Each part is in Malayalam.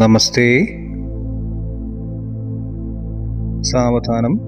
നമസ്തേ. സാവധാനം.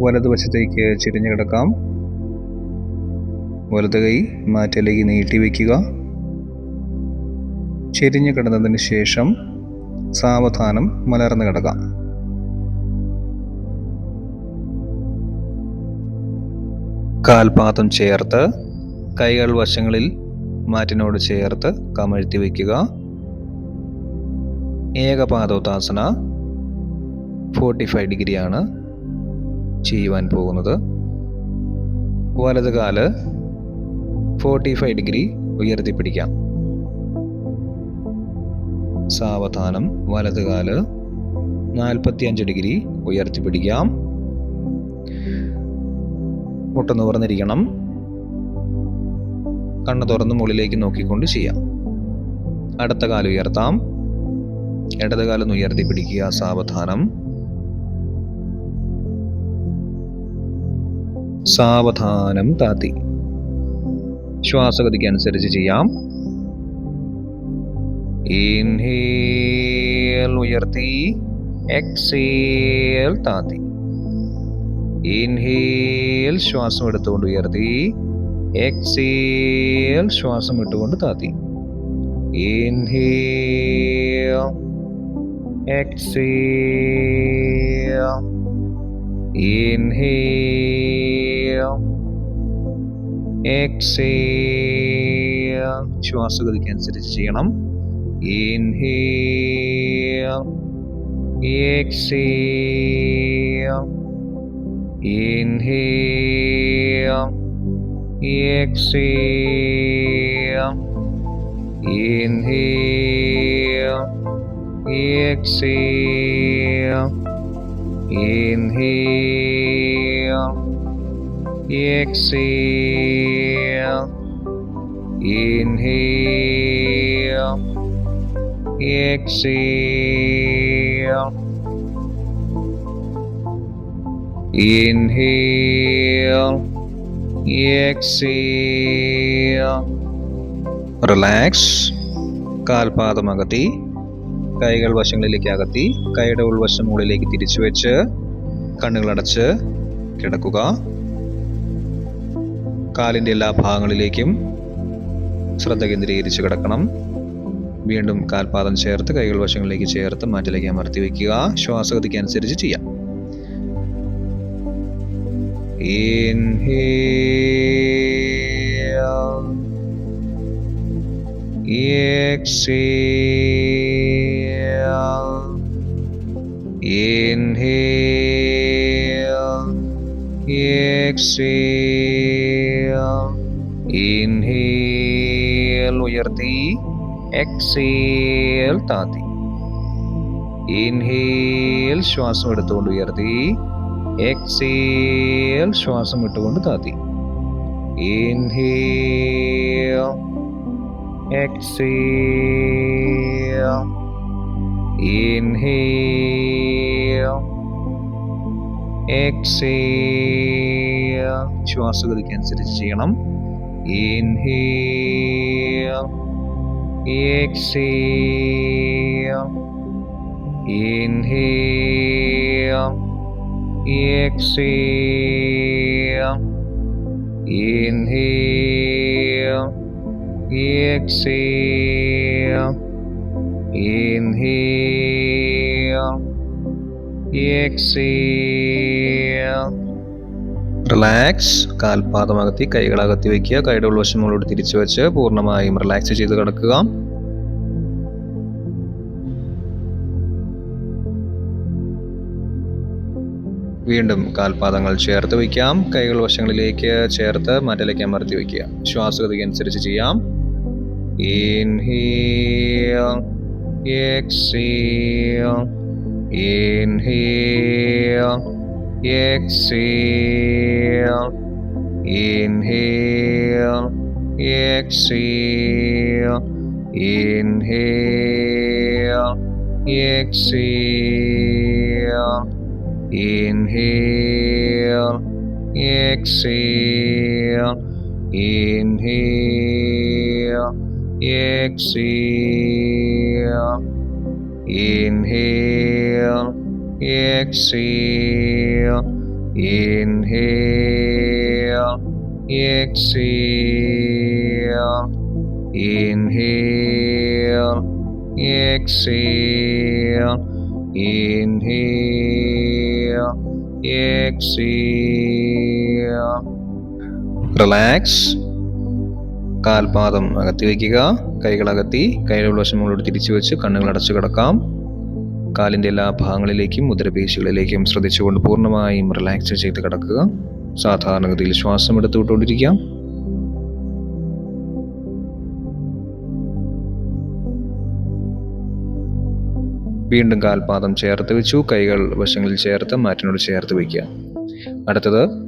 വലതുവശത്തേക്ക് ചിരിഞ്ഞു കിടക്കാം. വലത് കൈ മാറ്റിലേക്ക് നീട്ടി ചെരിഞ്ഞു കിടന്നതിന് ശേഷം സാവധാനം മലർന്നു കിടക്കാം. കാൽപാദം ചേർത്ത് കൈകൾ വശങ്ങളിൽ മാറ്റിനോട് ചേർത്ത് കമഴ്ത്തി വയ്ക്കുക. ഏകപാദോത്താസന ഫോർട്ടി ഫൈവ് ഡിഗ്രിയാണ് ചെയ്യുവാൻ പോകുന്നത്. വലത് കാൽ ഫോർട്ടി ഫൈവ് ഡിഗ്രി ഉയർത്തിപ്പിടിക്കാം. സാവധാനം വലത് കാൽ നാൽപ്പത്തിയഞ്ച് ഡിഗ്രി ഉയർത്തിപ്പിടിക്കാം. മുട്ട നിവർന്നിരിക്കണം കണ്ണ് തുറന്ന് മുകളിലേക്ക് നോക്കിക്കൊണ്ട് ചെയ്യാം. അടുത്ത കാൽ ഉയർത്താം ഇടത് കാലം ഉയർത്തി പിടിക്കുക. സാവധാനം. സാവധാനം താത്തി. ശ്വാസഗതിക്ക് അനുസരിച്ച് ചെയ്യാം. ഇൻഹേൽ ഉയർത്തി. എക്സേൽ താത്തി. ഇൻഹേൽ ശ്വാസം എടുത്തുകൊണ്ട് ഉയർത്തി. എക്സേൽ ശ്വാസം ഇട്ടുകൊണ്ട് താത്തി. ഇൻഹേൽ exhale inhale exhale ശ്വാസഗതിക്ക് അനുസരിച്ച് ചെയ്യണം inhale exhale inhale exhale inhale exhale inhale exhale inhale exhale inhale exhale relax കാൽപാദം അകത്തി കൈകൾ വശങ്ങളിലേക്ക് അകത്തി കൈയുടെ ഉൾവശം മുകളിലേക്ക് തിരിച്ചു വെച്ച് കണ്ണുകളടച്ച് കിടക്കുക കാലിന്റെ എല്ലാ ഭാഗങ്ങളിലേക്കും ശ്രദ്ധ കേന്ദ്രീകരിച്ച് കിടക്കണം വീണ്ടും കാൽപാദം ചേർത്ത് കൈകൾ വശങ്ങളിലേക്ക് ചേർത്ത് മാറ്റിലേക്ക് അമർത്തി വയ്ക്കുക ശ്വാസഗതിക്ക് അനുസരിച്ച് ചെയ്യാം Inhale. Exhale. Inhale. Exhale. Inhale ഉയർത്തി. എക്സേൽ താത്തി ഇൻഹേൽ ശ്വാസം എടുത്തുകൊണ്ട് ഉയർത്തി. എക്സേൽ ശ്വാസം വിട്ടുകൊണ്ട് താത്തി ഇൻഹേൽ exhale. Inhale exhale ശ്വാസഗതിക്ക് അനുസരിച്ച് ചെയ്യണം inhale exhale inhale exhale inhale exhale inhale exhale. Relax കാൽപാദം അകത്തി കൈകൾ അകത്തി വയ്ക്കുക. കൈയുടെ ഉൾവശം മുകളിലോട്ട് തിരിച്ചു വെച്ച് പൂർണമായും റിലാക്സ് ചെയ്ത് കിടക്കുക. വീണ്ടും കാൽപാദങ്ങൾ ചേർത്ത് വയ്ക്കാം. കൈകൾ വശങ്ങളിലേക്ക് ചേർത്ത് മറ്റലേക്ക് അമർത്തി വയ്ക്കുക. ശ്വാസഗതിക്ക് അനുസരിച്ച് ചെയ്യാം. Inhale, exhale, inhale, exhale, inhale, exhale, inhale, exhale, inhale, exhale, inhale, exhale, Inhale, exhale, inhale, exhale, inhale, exhale, inhale, exhale. Relax. കാൽപാദം അകത്തി വയ്ക്കുക. കൈകൾ അകത്തി കൈകളുടെ വശങ്ങളോട് തിരിച്ചു വെച്ച് കണ്ണുകൾ അടച്ചു കിടക്കാം. കാലിന്റെ എല്ലാ ഭാഗങ്ങളിലേക്കും മുദ്രപേശികളിലേക്കും ശ്രദ്ധിച്ചുകൊണ്ട് പൂർണമായും റിലാക്സ് ചെയ്ത് കിടക്കുക. സാധാരണഗതിയിൽ ശ്വാസം എടുത്തു വിട്ടുകൊണ്ടിരിക്കാം വീണ്ടും കാൽപാദം ചേർത്ത് വെച്ചു. കൈകൾ വശങ്ങളിൽ ചേർത്ത് മാറ്റിനോട് ചേർത്ത് വയ്ക്കുക. അടുത്തത്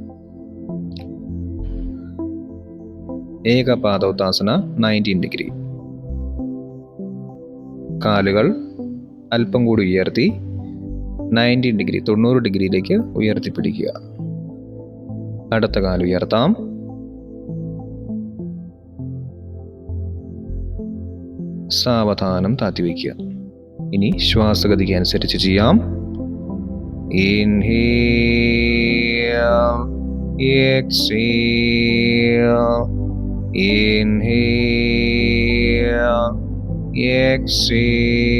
ഏകപാദോത്താസന നയന്റീൻ ഡിഗ്രി കാലുകൾ അല്പം കൂടി ഉയർത്തി നയന്റീൻ ഡിഗ്രി തൊണ്ണൂറ് ഡിഗ്രിയിലേക്ക് ഉയർത്തിപ്പിടിക്കുക. അടുത്ത കാൽ ഉയർത്താം. സാവധാനം താത്തി വയ്ക്കുക ഇനി ശ്വാസഗതിക്ക് അനുസരിച്ച് ചെയ്യാം. Inhale exhale. Inhale exhale.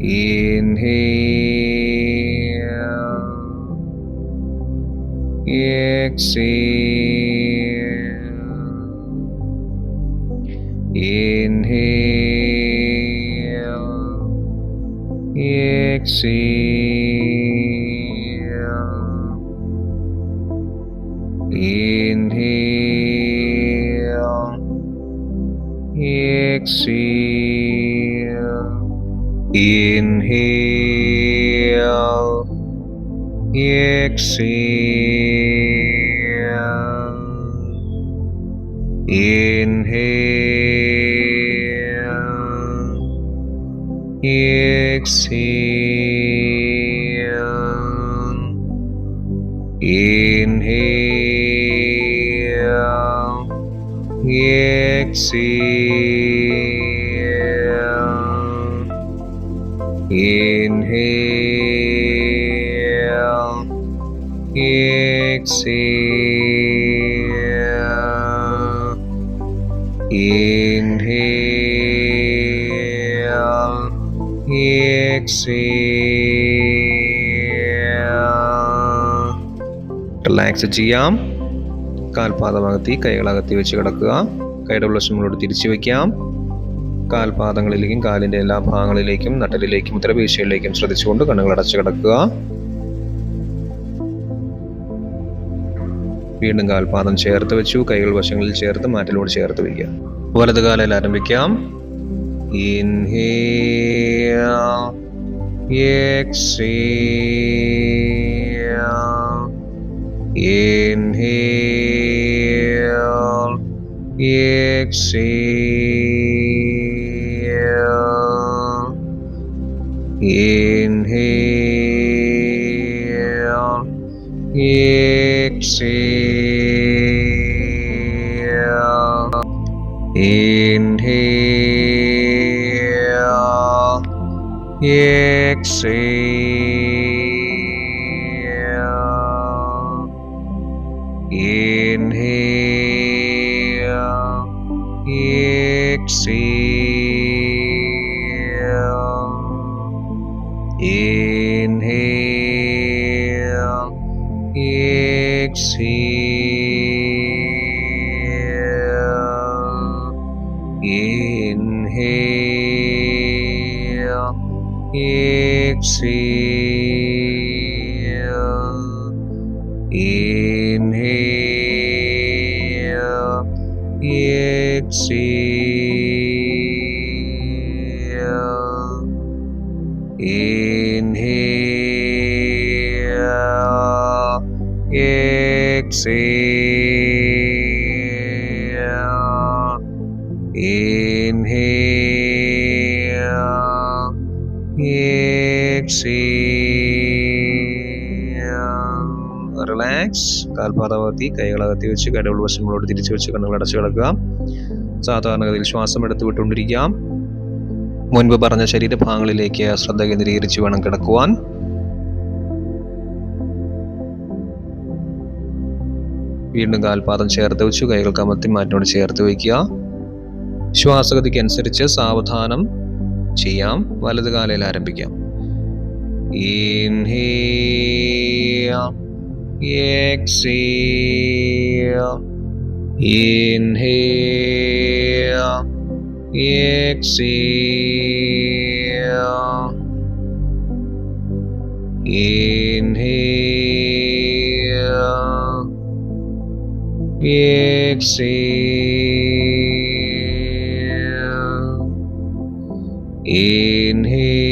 Inhale exhale. Inhale exhale inhale. Exhale. Inhale. Exhale. Inhale. Exhale. Inhale exhale, inhale, exhale, inhale, exhale. Relax the G arm. കാൽപാദമകത്തി കൈകളകത്തി വെച്ച് കിടക്കുക. കൈയുടെ ഉള്ളശങ്ങളോട് തിരിച്ചു വയ്ക്കാം കാൽപാദങ്ങളിലേക്കും കാലിന്റെ എല്ലാ ഭാഗങ്ങളിലേക്കും നട്ടലിലേക്കും ഉത്തരപേശികളിലേക്കും ശ്രദ്ധിച്ചുകൊണ്ട് കണ്ണുകൾ അടച്ചു കിടക്കുക. വീണ്ടും കാൽപാദം ചേർത്ത് വെച്ചു. കൈകൾ വശങ്ങളിൽ ചേർത്ത് മാറ്റിലോട് ചേർത്ത് വയ്ക്കുക വലത് കാലിൽ ആരംഭിക്കാം. ഇൻഹേ exhale inhale exhale. Inhale exhale. Inhale exhale inhale exhale inhale exhale inhale exhale Exhale. Inhale. Exhale. Inhale. Exhale. Relax. കാൽപാദമകത്തി കൈകളകത്തി വെച്ച് കടവുൾ വശങ്ങളോട് തിരിച്ചു വെച്ച് കണ്ണുകൾ അടച്ചു കിടക്കുക. സാധാരണഗതിയിൽ ശ്വാസം എടുത്തു വിട്ടുകൊണ്ടിരിക്കാം മുൻപ് പറഞ്ഞ ശരീരഭാഗങ്ങളിലേക്ക് ശ്രദ്ധ കേന്ദ്രീകരിച്ച് വേണം കിടക്കുവാൻ. വീണ്ടും കാൽപാദം ചേർത്ത് വെച്ചു കൈകൾ കമത്തി മാറ്റിനോട് ചേർത്ത് വയ്ക്കുക. ശ്വാസഗതിക്ക് അനുസരിച്ച് സാവധാനം ചെയ്യാം. വലത് കാലയിൽ ആരംഭിക്കാം. Inhale, exhale, inhale, exhale, inhale, exhale, inhale,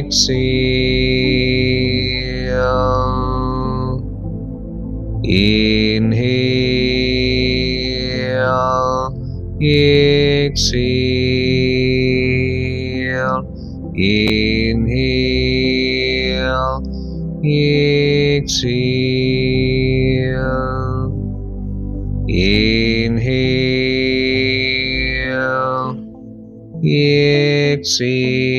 exhale, inhale, exhale, inhale, exhale, inhale, exhale,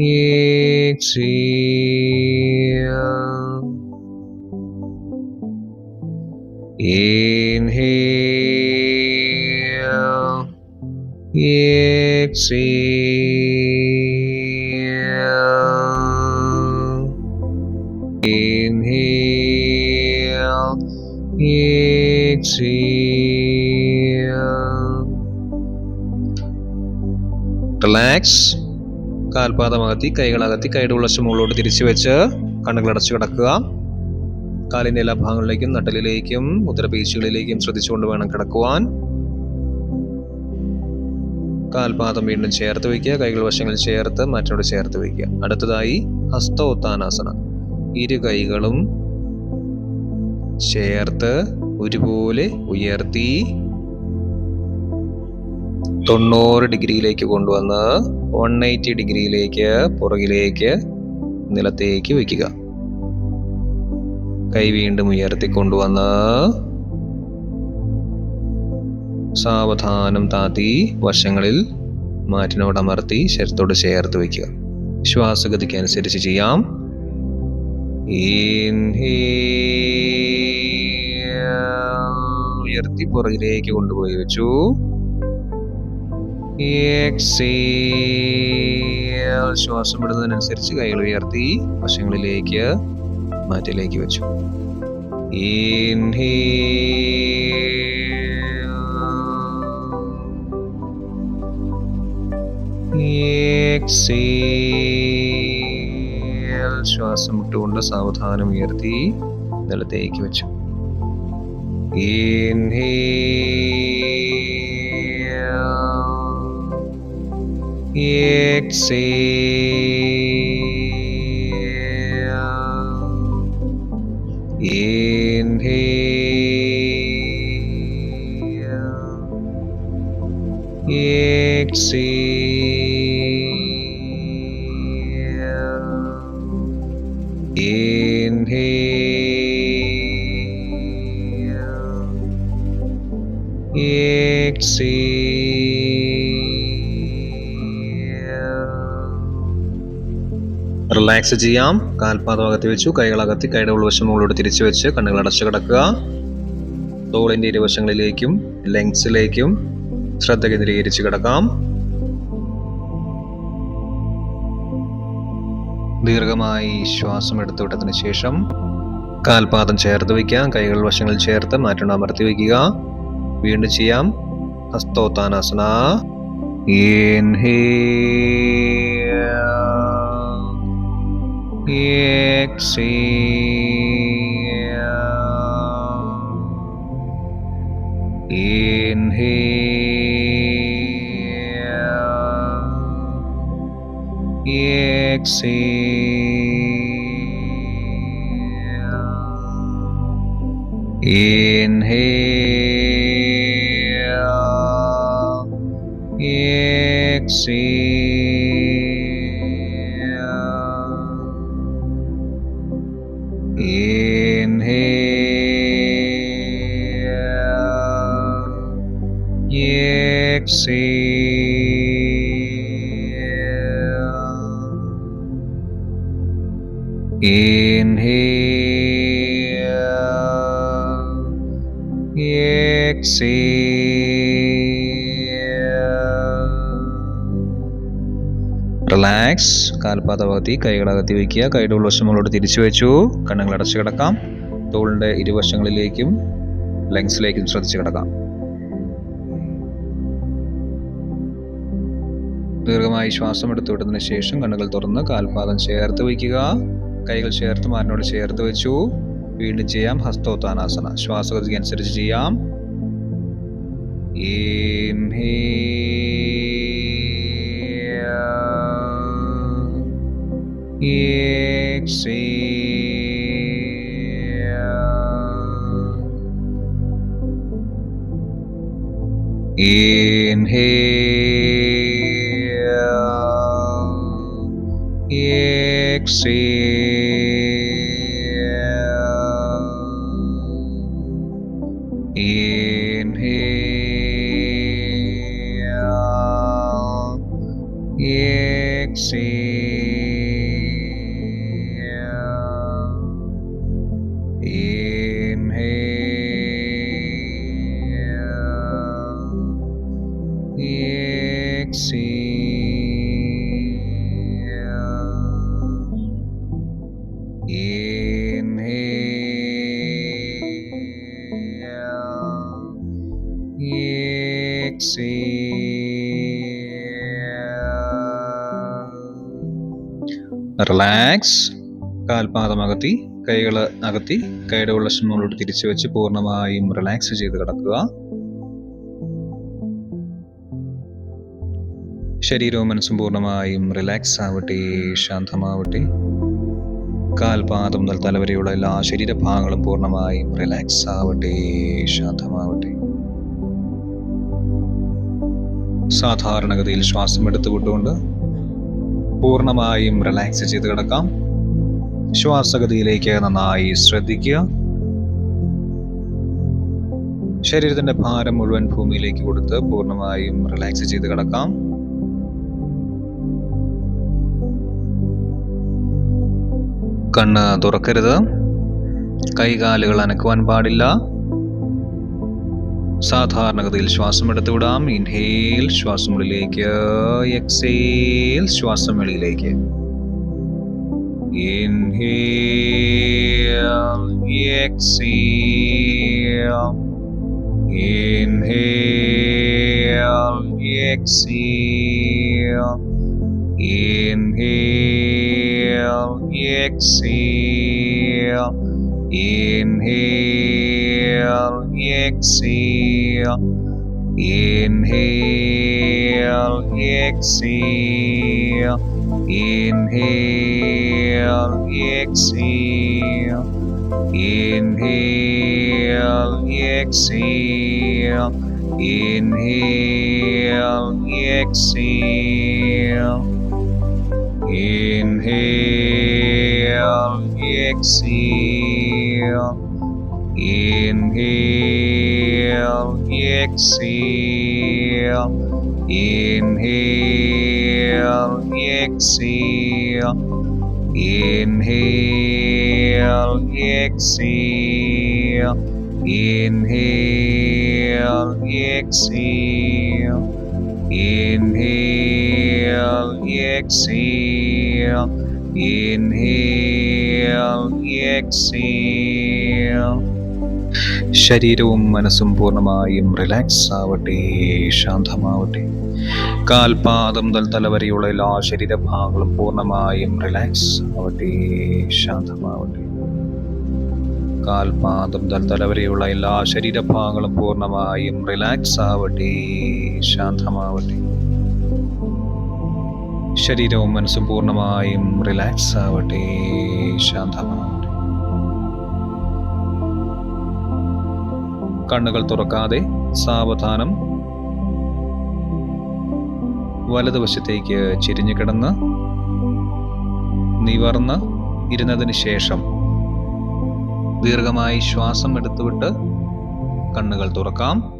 Exhale. Inhale. exhale. Inhale, exhale. Relax. കാൽപാദമകത്തി കൈകളകത്തി കൈയുടെ ഉള്ളശം മുകളിലോട്ട് തിരിച്ചു വെച്ച് കണ്ണുകൾ അടച്ചു കിടക്കുക. കാലിന്റെ എല്ലാ ഭാഗങ്ങളിലേക്കും നട്ടലിലേക്കും പേശികളിലേക്കും ശ്രദ്ധിച്ചുകൊണ്ട് വേണം കിടക്കുവാൻ. കാൽപാദം വീണ്ടും ചേർത്ത് വയ്ക്കുക കൈകൾ വശങ്ങളിൽ ചേർത്ത് മറ്റോട് ചേർത്ത് വയ്ക്കുക. അടുത്തതായി ഹസ്തോത്താനാസന. ഇരു കൈകളും ചേർത്ത് ഒരുപോലെ ഉയർത്തി തൊണ്ണൂറ് ഡിഗ്രിയിലേക്ക് കൊണ്ടുവന്ന് വൺ എയ്റ്റി ഡിഗ്രിയിലേക്ക് പുറകിലേക്ക് നിലത്തേക്ക് വയ്ക്കുക കൈ വീണ്ടും ഉയർത്തി കൊണ്ടുവന്ന് സാവധാനം താത്തി വശങ്ങളിൽ മാറ്റിനോട് അമർത്തി ശരത്തോട് ചേർത്ത് വയ്ക്കുക ശ്വാസഗതിക്ക് അനുസരിച്ച് ചെയ്യാം. ഉയർത്തി പുറകിലേക്ക് കൊണ്ടുപോയി വെച്ചു. ശ്വാസം വിടുന്നതിനനുസരിച്ച് കൈകൾ ഉയർത്തി വശങ്ങളിലേക്ക് മാറ്റിലേക്ക് വെച്ചു. ശ്വാസം വിട്ടുകൊണ്ട് സാവധാനം ഉയർത്തി നിലത്തേക്ക് വെച്ചു Inhale. Exhale. Inhale. Exhale. Inhale. Exhale. Relax ചെയ്യാം. കാൽപാദം അകത്തി വെച്ചു. കൈകൾ അകത്തി കൈയുടെ ഉൾവശം മുകളിലോട്ട് തിരിച്ചു വെച്ച് കണ്ണുകൾ അടച്ചു കിടക്കുക. തോളിന്റെ ഇരുവശങ്ങളിലേക്കും ലെങ്സിലേക്കും ശ്രദ്ധ കേന്ദ്രീകരിച്ച് കിടക്കാം. ദീർഘമായി ശ്വാസം എടുത്തുവിട്ടതിന് ശേഷം കാൽപാദം ചേർത്ത് വയ്ക്കാം. കൈകൾ വശങ്ങളിൽ ചേർത്ത് മാറ്റണം അമർത്തി വയ്ക്കുക. വീണ്ടും ചെയ്യാം. ഹസ്തോത്താനാസന Exhale. Inhale. Exhale. Inhale. Exhale. Exhale. Inhale. Exhale. Relax കാൽപാദഭാഗത്തി കൈകളകത്തി വയ്ക്കുക കൈയുടെ ഉൾവശങ്ങളോട് തിരിച്ചു വെച്ചു കണ്ണുകൾ അടച്ചു കിടക്കാം തോളിന്റെ ഇരുവശങ്ങളിലേക്കും ലങ്സിലേക്കും ശ്രദ്ധിച്ചു കിടക്കാം ദീർഘമായി ശ്വാസം എടുത്തു വിട്ടതിന് ശേഷം കണ്ണുകൾ തുറന്ന് കാൽപാദം ചേർത്ത് വയ്ക്കുക കൈകൾ ചേർത്ത് മാറിനോട് ചേർത്ത് വെച്ചു വീണ്ടും ചെയ്യാം ഹസ്തോത്താനാസന ശ്വാസഗതിക്ക് അനുസരിച്ച് ചെയ്യാം. Exhale. Inhale. Exhale. Inhale. Exhale. Relax കാൽപാദം അകത്തി കൈകൾ അകത്തി കൈയുടെ ഉള്ളശങ്ങളോട് തിരിച്ചു വെച്ച് പൂർണമായും റിലാക്സ് ചെയ്ത് കിടക്കുക. ശരീരവും മനസ്സും പൂർണമായും റിലാക്സ് ആവട്ടെ ശാന്തമാവട്ടെ. കാൽപാദം മുതൽ തലവരെയുള്ള എല്ലാ ശരീരഭാഗങ്ങളും പൂർണമായും റിലാക്സ് ആവട്ടെ ശാന്തമാവട്ടെ. സാധാരണഗതിയിൽ ശ്വാസം എടുത്തു വിട്ടുകൊണ്ട് പൂർണമായും റിലാക്സ് ചെയ്ത് കിടക്കാം. ശ്വാസഗതിയിലേക്ക് നന്നായി ശ്രദ്ധിക്കുക. ശരീരത്തിന്റെ ഭാരം മുഴുവൻ ഭൂമിയിലേക്ക് കൊടുത്ത് പൂർണമായും റിലാക്സ് ചെയ്ത് കിടക്കാം. കണ്ണ് തുറക്കരുത്. കൈകാലുകൾ അനക്കുവാൻ പാടില്ല. സാധാരണഗതിയിൽ ശ്വാസം എടുത്തു വിടാം ഇൻഹേൽ ശ്വാസം ഉള്ളിലേക്ക് എക്സേൽ ശ്വാസം വെളിയിലേക്ക് inhale exhale inhale exhale inhale exhale Inhale, exhale. Inhale, exhale. Inhale, exhale. Inhale, exhale. Inhale, exhale. Inhale, exhale. Inhale, exhale. Inhale, exhale. Inhale, exhale. Inhale, exhale. Inhale, exhale. Inhale, exhale. ശരീരവും മനസ്സും പൂർണമായും റിലാക്സ് ആവട്ടെ ശാന്തമാവട്ടെ. കാൽപാദം മുതൽ തലവരെയുള്ള എല്ലാ ശരീരഭാഗങ്ങളും പൂർണമായും റിലാക്സ് ആവട്ടെ ശാന്തമാവട്ടെ. കാൽപാദം മുതൽ തലവരെയുള്ള എല്ലാ ശരീരഭാഗങ്ങളും പൂർണമായും റിലാക്സ് ആവട്ടെ ശാന്തമാവട്ടെ. ശരീരവും മനസ്സും പൂർണമായും റിലാക്സ് ആവട്ടെ ശാന്തമാവട്ടെ. കണ്ണുകൾ തുറക്കാതെ സാവധാനം. വലതുവശത്തേക്ക് ചിരിഞ്ഞു കിടന്ന് നിവർന്ന് ഇരുന്നതിന് ശേഷം ദീർഘമായി ശ്വാസം എടുത്തുവിട്ട് കണ്ണുകൾ തുറക്കാം.